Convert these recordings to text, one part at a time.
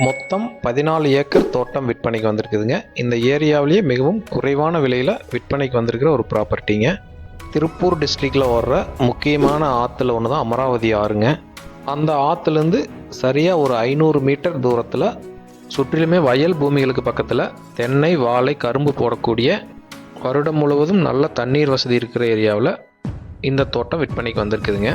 மொத்தம் பதினாலு ஏக்கர் தோட்டம் விற்பனைக்கு வந்திருக்குதுங்க. இந்த ஏரியாவிலேயே மிகவும் குறைவான விலையில் விற்பனைக்கு வந்திருக்கிற ஒரு ப்ராப்பர்ட்டிங்க திருப்பூர் டிஸ்ட்ரிக்டில் வர்ற முக்கியமான ஆற்றுல ஒன்று தான் அமராவதி ஆறுங்க. அந்த ஆற்றுலேருந்து சரியாக ஒரு ஐநூறு மீட்டர் தூரத்தில் சுற்றிலுமே வயல் பூமிகளுக்கு பக்கத்தில் தென்னை வாழை கரும்பு போடக்கூடிய வருடம் முழுவதும் நல்ல தண்ணீர் வசதி இருக்கிற ஏரியாவில் இந்த தோட்டம் விற்பனைக்கு வந்திருக்குதுங்க.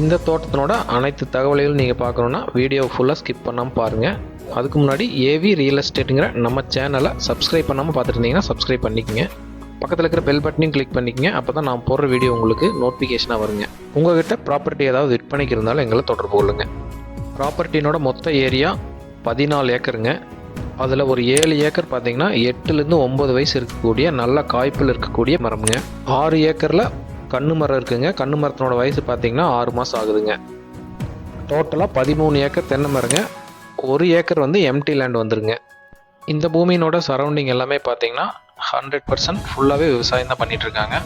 இந்த தோட்டத்தினோட அனைத்து தகவல்களும் நீங்கள் பார்க்கணுன்னா வீடியோ ஃபுல்லாக ஸ்கிப் பண்ணாமல் பாருங்கள் அதுக்கு முன்னாடி ஏவி ரியல் எஸ்டேட்டுங்கிற நம்ம சேனலை சப்ஸ்கிரைப் பண்ணாமல் பார்த்துருந்தீங்கன்னா சப்ஸ்கிரைப் பண்ணிக்கங்க. பக்கத்தில் இருக்கிற பெல் பட்டனையும் கிளிக் பண்ணிக்கங்க. அப்போ தான் நான் போடுற வீடியோ உங்களுக்கு நோட்டிஃபிகேஷனாக வருங்க. உங்கள்கிட்ட ப்ராப்பர்ட்டி ஏதாவது விற்பனைக்கு இருந்தாலும் எங்களை தொடர்பு கொள்ளுங்க. ப்ராப்பர்ட்டினோட மொத்த ஏரியா பதினாலு ஏக்கருங்க. அதில் ஒரு ஏழு ஏக்கர் பார்த்தீங்கன்னா எட்டுலேருந்து ஒம்பது வயசு இருக்கக்கூடிய நல்ல காய்ப்பில் இருக்கக்கூடிய மரம்ங்க. ஆறு ஏக்கரில் கண்ணு மரம் இருக்குங்க. கண்ணு மரத்தினோட வயசு பார்த்தீங்கன்னா ஆறு மாதம் ஆகுதுங்க. டோட்டலாக பதிமூணு ஏக்கர் தென்னை மரங்க. ஒரு ஏக்கர் வந்து எம்டி லேண்ட் வந்துருங்க. இந்த பூமியினோட சரௌண்டிங் எல்லாமே பார்த்தீங்கன்னா ஹண்ட்ரட் பர்சன்ட் ஃபுல்லாகவே விவசாயம் தான் பண்ணிட்டு இருக்காங்க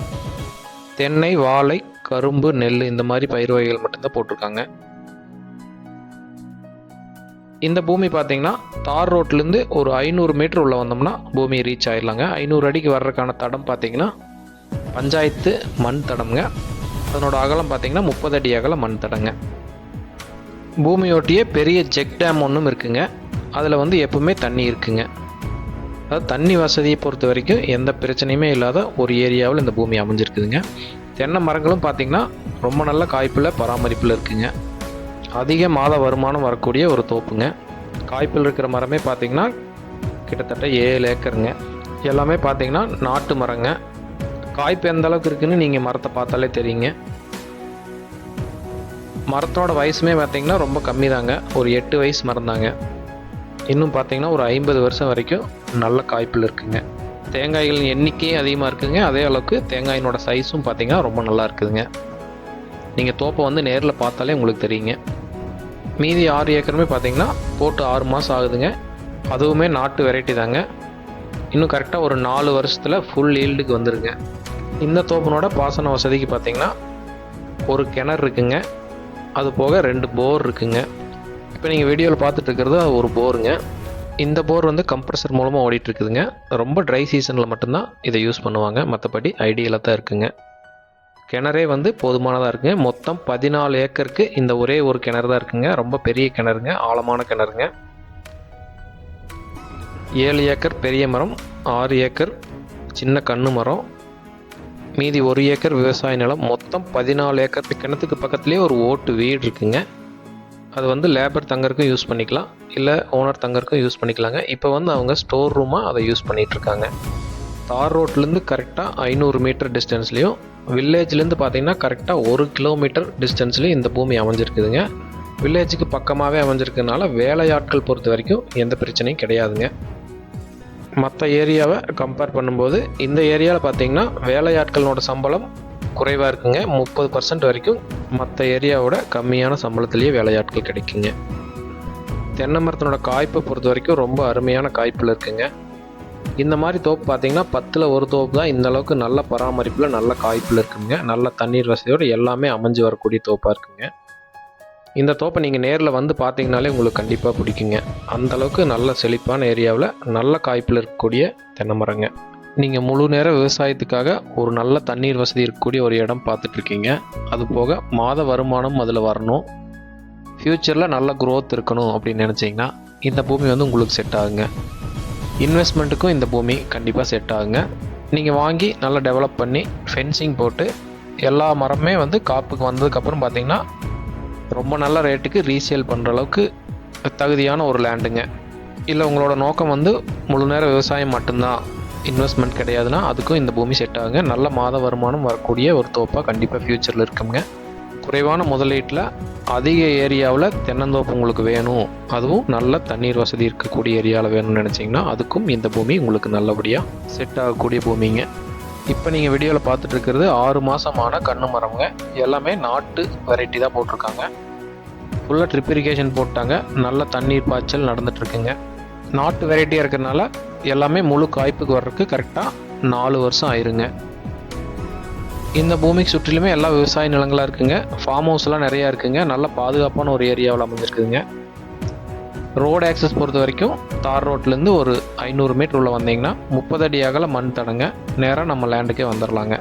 தென்னை வாழை கரும்பு நெல் இந்த மாதிரி பயிர் வகைகள் மட்டும்தான் போட்டிருக்காங்க. இந்த பூமி பார்த்தீங்கன்னா தார் ரோட்லேருந்து ஒரு ஐநூறு மீட்டர் உள்ள வந்தோம்னா பூமி ரீச் ஆயிடலாங்க. ஐநூறு அடிக்கு வர்றதுக்கான தடம் பார்த்தீங்கன்னா பஞ்சாயத்து மண் தடம்ங்க. அதனோட அகலம் பார்த்தீங்கன்னா முப்பது அடி அகலம் மண் தடங்க. பூமியோட்டியே பெரிய செக் டேம் ஒன்றும் இருக்குங்க. அதில் வந்து எப்பவுமே தண்ணி இருக்குங்க. அதாவது தண்ணி வசதியை பொறுத்த வரைக்கும் எந்த பிரச்சனையுமே இல்லாத ஒரு ஏரியாவில் இந்த பூமி அமைஞ்சிருக்குதுங்க. தென்னை மரங்களும் பார்த்திங்கன்னா ரொம்ப நல்ல காய்ப்பில் பராமரிப்பில் இருக்குங்க. அதிக மாத வருமானம் வரக்கூடிய ஒரு தோப்புங்க. காய்ப்பில் இருக்கிற மரமே பார்த்திங்கன்னா கிட்டத்தட்ட ஏழு ஏக்கருங்க. எல்லாமே பார்த்திங்கன்னா நாட்டு மரங்க. காய்ப்பு எந்த அளவுக்கு இருக்குதுன்னு நீங்கள் மரத்தை பார்த்தாலே தெரியுங்க. மரத்தோட வயசுமே பார்த்தீங்கன்னா ரொம்ப கம்மி தாங்க ஒரு எட்டு வயசு மறந்தாங்க. இன்னும் பார்த்தீங்கன்னா ஒரு ஐம்பது வருஷம் வரைக்கும் நல்ல காய்ப்பில் இருக்குங்க. தேங்காய்களின் எண்ணிக்கையும் அதிகமாக இருக்குங்க. அதே அளவுக்கு தேங்காயினோட சைஸும் பார்த்தீங்கன்னா ரொம்ப நல்லா இருக்குதுங்க. நீங்கள் தோப்பை வந்து நேரில் பார்த்தாலே உங்களுக்கு தெரியுங்க. மீதி ஆறு ஏக்கருமே பார்த்தீங்கன்னா போட்டு ஆறு மாதம் ஆகுதுங்க. அதுவுமே நாட்டு வெரைட்டி தாங்க. இன்னும் கரெக்டாக ஒரு நாலு வருஷத்தில் ஃபுல் ஈல்டுக்கு வந்துடுங்க இந்த தோப்பனோட பாசன வசதிக்கு பார்த்தீங்கன்னா ஒரு கிணறு இருக்குங்க. அது போக ரெண்டு போர் இருக்குங்க. இப்போ நீங்கள் வீடியோவில் பார்த்துட்டு ஒரு போருங்க இந்த போர் வந்து கம்ப்ரஸர் மூலமாக ஓடிட்டுருக்குதுங்க. ரொம்ப ட்ரை சீசனில் மட்டும்தான் இதை யூஸ் பண்ணுவாங்க. மற்றபடி ஐடியலாக தான் இருக்குங்க. கிணறே வந்து போதுமானதாக இருக்குங்க. மொத்தம் பதினாலு ஏக்கருக்கு இந்த ஒரே ஒரு கிணறு தான் இருக்குங்க. ரொம்ப பெரிய கிணறுங்க. ஆழமான கிணறுங்க. ஏழு ஏக்கர் பெரிய மரம் ஆறு ஏக்கர் சின்ன கண்ணு மரம் மீதி ஒரு ஏக்கர் விவசாய நிலம் மொத்தம் பதினாலு ஏக்கர். கிணத்துக்கு பக்கத்துலேயே ஒரு ஓட்டு வீடு இருக்குங்க. அது வந்து லேபர் தங்கறதுக்கும் யூஸ் பண்ணிக்கலாம். இல்லை ஓனர் தங்கறதுக்கும் யூஸ் பண்ணிக்கலாங்க. இப்போ வந்து அவங்க ஸ்டோர் ரூமாக அதை யூஸ் பண்ணிகிட்ருக்காங்க தார் ரோட்லேருந்து கரெக்டாக ஐநூறு மீட்டர் டிஸ்டன்ஸ்லேயும் வில்லேஜ்லேருந்து பார்த்தீங்கன்னா கரெக்டாக ஒரு கிலோமீட்டர் டிஸ்டன்ஸ்லேயும் இந்த பூமி அமைஞ்சிருக்குதுங்க. வில்லேஜுக்கு பக்கமாகவே அமைஞ்சிருக்கிறதுனால வேலையாட்கள் பொறுத்த வரைக்கும் எந்த பிரச்சனையும் கிடையாதுங்க. மற்ற ஏரியாவை கம்பேர் பண்ணும்போது இந்த ஏரியாவில் பார்த்தீங்கன்னா வேலையாட்களோட சம்பளம் குறைவாக இருக்குங்க. முப்பது பர்சன்ட் வரைக்கும் மற்ற ஏரியாவோட கம்மியான சம்பளத்திலேயே வேலையாட்கள் கிடைக்குங்க. தென்னை மரத்தினோட காய்ப்பை பொறுத்த வரைக்கும் ரொம்ப அருமையான காய்ப்பில் இருக்குங்க. இந்த மாதிரி தோப்பு பார்த்தீங்கன்னா பத்தில் ஒரு தோப்பு தான் இந்த அளவுக்கு நல்ல பராமரிப்பில் நல்ல காய்ப்பில் இருக்குங்க. நல்ல தண்ணீர் வசதியோடு எல்லாமே அமைஞ்சு வரக்கூடிய தோப்பாக இருக்குங்க. இந்த தோப்பை நீங்கள் நேரில் வந்து பார்த்தீங்கனாலே உங்களுக்கு கண்டிப்பாக பிடிக்குங்க. அந்த அளவுக்கு நல்ல செழிப்பான ஏரியாவில் நல்ல காய்ப்பில் இருக்கக்கூடிய தென்னை மரங்க. நீங்கள் முழு நேர விவசாயத்துக்காக ஒரு நல்ல தண்ணீர் வசதி இருக்கக்கூடிய ஒரு இடம் பார்த்துட்ருக்கீங்க. அது போக மாத வருமானம் அதில் வரணும். ஃப்யூச்சரில் நல்ல க்ரோத் இருக்கணும் அப்படின்னு நினச்சிங்கன்னா இந்த பூமி வந்து உங்களுக்கு செட் ஆகுங்க. இன்வெஸ்ட்மெண்ட்டுக்கும் இந்த பூமி கண்டிப்பாக செட் ஆகுங்க. நீங்கள் வாங்கி நல்லா டெவலப் பண்ணி ஃபென்சிங் போட்டு எல்லா மரமே வந்து காப்புக்கு வந்ததுக்கப்புறம் பார்த்தீங்கன்னா ரொம்ப நல்ல ரேட்டுக்கு ரீசேல் பண்ணுற அளவுக்கு தகுதியான ஒரு லேண்டுங்க இல்லை உங்களோட நோக்கம் வந்து முழு நேர விவசாயம் மட்டும்தான். இன்வெஸ்ட்மெண்ட் கிடையாதுன்னா அதுக்கும் இந்த பூமி செட் ஆகுங்க. நல்ல மாத வருமானம் வரக்கூடிய ஒரு தோப்பாக கண்டிப்பாக ஃப்யூச்சரில் இருக்குங்க. குறைவான முதலீட்டில் அதிக ஏரியாவில் தென்னந்தோப்பு உங்களுக்கு வேணும். அதுவும் நல்ல தண்ணீர் வசதி இருக்கக்கூடிய ஏரியாவில் வேணும்னு நினச்சிங்கன்னா அதுக்கும் இந்த பூமி உங்களுக்கு நல்லபடியாக செட் ஆகக்கூடிய பூமிங்க. இப்போ நீங்கள் வீடியோவில் பார்த்துட்டு இருக்கிறது ஆறு மாதமான கண்ணு மரம்ங்க. எல்லாமே நாட்டு வெரைட்டி தான் போட்டிருக்காங்க. ஃபுல்லாக ட்ரிப் இரிகேஷன் போட்டாங்க. நல்ல தண்ணீர் பாய்ச்சல் நடந்துட்டுருக்குங்க. நாட்டு வெரைட்டியாக இருக்கிறதுனால எல்லாமே முழு காய்ப்புக்கு வர்றதுக்கு கரெக்டாக நாலு வருஷம் ஆயிருங்க. இந்த பூமிக்கு சுற்றிலுமே எல்லா விவசாய நிலங்களாக இருக்குங்க. ஃபார்ம் ஹவுஸ்லாம் நிறையா இருக்குங்க. நல்ல பாதுகாப்பான ஒரு ஏரியாவில் அமைஞ்சிருக்குதுங்க. ரோடு ஆக்சஸ் பொறுத்த வரைக்கும் தார் ரோட்லேருந்து ஒரு ஐநூறு மீட்டர் உள்ளே வந்தீங்கன்னா முப்பது அடி அகல மண் தடங்க நேராக நம்ம லேண்டுக்கே வந்துடலாங்க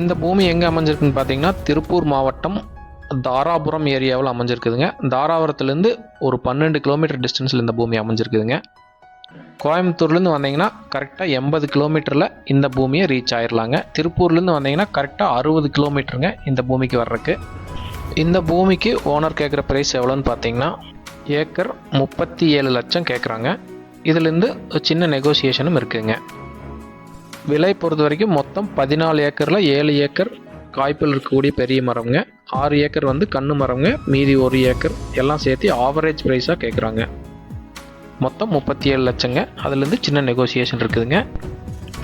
இந்த பூமி எங்கே அமைஞ்சிருக்குன்னு பார்த்தீங்கன்னா திருப்பூர் மாவட்டம் தாராபுரம் ஏரியாவில் அமைஞ்சிருக்குதுங்க. தாராபுரத்துலேருந்து ஒரு பன்னெண்டு கிலோமீட்டர் டிஸ்டன்ஸில் இந்த பூமி அமைஞ்சிருக்குதுங்க. கோயம்புத்தூர்லேருந்து வந்தீங்கன்னா கரெக்டாக எண்பது கிலோமீட்டரில் இந்த பூமியை ரீச் ஆயிடலாங்க திருப்பூர்லேருந்து வந்தீங்கன்னா கரெக்டாக அறுபது கிலோமீட்டருங்க இந்த பூமிக்கு வர்றதுக்கு. இந்த பூமிக்கு ஓனர் கேட்குற ப்ரைஸ் எவ்வளோன்னு பார்த்தீங்கன்னா ஏக்கர் முப்பத்தி ஏழு லட்சம் கேட்குறாங்க இதுலேருந்து சின்ன நெகோசியேஷனும் இருக்குதுங்க விலை பொறுத்த வரைக்கும் மொத்தம் பதினாலு ஏக்கரில் ஏழு ஏக்கர் காய்ப்பில் இருக்கக்கூடிய பெரிய மரம்ங்க. ஆறு ஏக்கர் வந்து கண்ணு மரங்க மீதி ஒரு ஏக்கர் எல்லாம் சேர்த்து ஆவரேஜ் ப்ரைஸாக கேட்குறாங்க மொத்தம் முப்பத்தி ஏழு லட்சங்க அதுலேருந்து சின்ன நெகோசியேஷன் இருக்குதுங்க.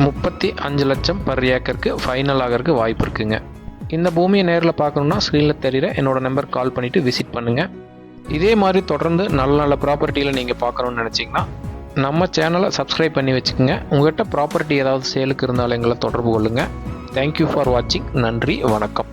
முப்பத்தி அஞ்சு லட்சம் பர் ஏக்கருக்கு ஃபைனல் ஆகிறதுக்கு வாய்ப்பு இருக்குங்க. இந்த பூமியை நேரில் பார்க்கணுன்னா ஸ்க்ரீனில் தெரியுற என்னோடய நம்பர் கால் பண்ணிவிட்டு விசிட் பண்ணுங்கள் இதே மாதிரி தொடர்ந்து நல்ல நல்ல ப்ராப்பர்ட்டியில் நீங்கள் பார்க்கணுன்னு நினச்சிங்கன்னா நம்ம சேனலை சப்ஸ்கிரைப் பண்ணி வச்சுக்கோங்க. உங்கள்கிட்ட ப்ராப்பர்ட்டி ஏதாவது சேலுக்கு இருந்தாலும் எங்களை தொடர்பு கொள்ளுங்கள் தேங்க்யூ ஃபார் வாட்சிங் நன்றி வணக்கம்.